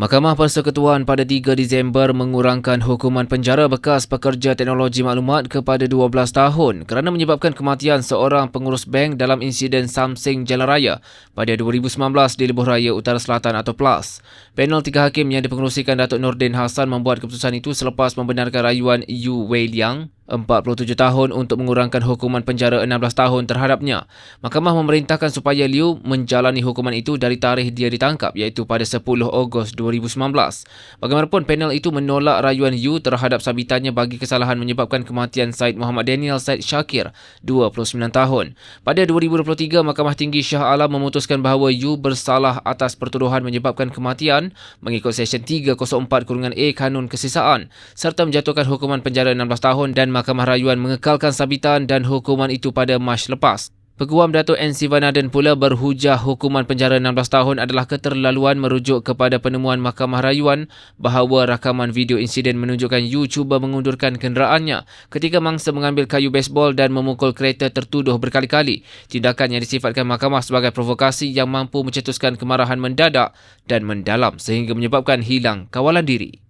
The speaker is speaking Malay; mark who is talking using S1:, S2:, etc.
S1: Mahkamah Persekutuan pada 3 Disember mengurangkan hukuman penjara bekas pekerja teknologi maklumat kepada 12 tahun kerana menyebabkan kematian seorang pengurus bank dalam insiden Samsung Jalan Raya pada 2019 di Lebuh Raya Utara Selatan atau PLAS. Panel tiga hakim yang dipengerusikan Datuk Nordin Hassan membuat keputusan itu selepas membenarkan rayuan Yu Wei Liang 47 tahun untuk mengurangkan hukuman penjara 16 tahun terhadapnya. Mahkamah memerintahkan supaya Liu menjalani hukuman itu dari tarikh dia ditangkap iaitu pada 10 Ogos 2019. Bagaimanapun panel itu menolak rayuan Yu terhadap sabitannya bagi kesalahan menyebabkan kematian Said Muhammad Daniel Said Shakir 29 tahun. Pada 2023 Mahkamah Tinggi Shah Alam memutuskan bahawa Yu bersalah atas pertuduhan menyebabkan kematian mengikut Seksyen 304-A Kanun Kesisaan serta menjatuhkan hukuman penjara 16 tahun dan Mahkamah Rayuan mengekalkan sabitan dan hukuman itu pada Mac lepas. Peguam Datuk N. Sivanaden pula berhujah hukuman penjara 16 tahun adalah keterlaluan merujuk kepada penemuan Mahkamah Rayuan bahawa rakaman video insiden menunjukkan Yu cuba mengundurkan kenderaannya ketika mangsa mengambil kayu baseball dan memukul kereta tertuduh berkali-kali. Tindakan yang disifatkan mahkamah sebagai provokasi yang mampu mencetuskan kemarahan mendadak dan mendalam sehingga menyebabkan hilang kawalan diri.